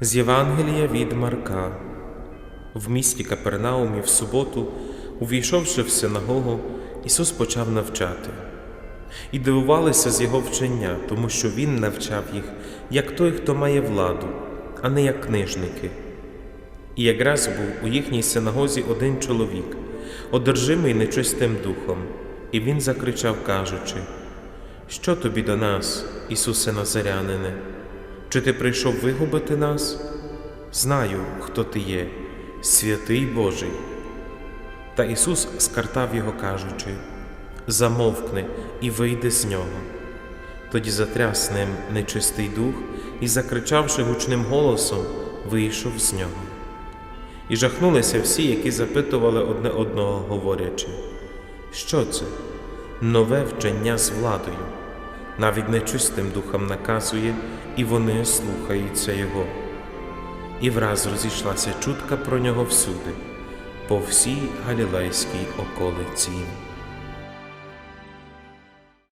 З Євангелія від Марка. В місті Капернаумі в суботу, увійшовши в синагогу, Ісус почав навчати. І дивувалися з Його вчення, тому що Він навчав їх, як той, хто має владу, а не як книжники. І якраз був у їхній синагозі один чоловік, одержимий нечистим духом, і він закричав, кажучи: Що тобі до нас, Ісусе Назарянине? Чи ти прийшов вигубити нас? Знаю, хто ти є, святий Божий. Та Ісус скартав його, кажучи: Замовкни і вийди з нього. Тоді затряс ним нечистий дух і, закричавши гучним голосом, вийшов з нього. І жахнулися всі, які запитували одне одного, говорячи, що це? Нове вчення з владою, навіть нечистим духом наказує, і вони слухаються Його. І враз розійшлася чутка про нього всюди, по всій Галілейській околиці.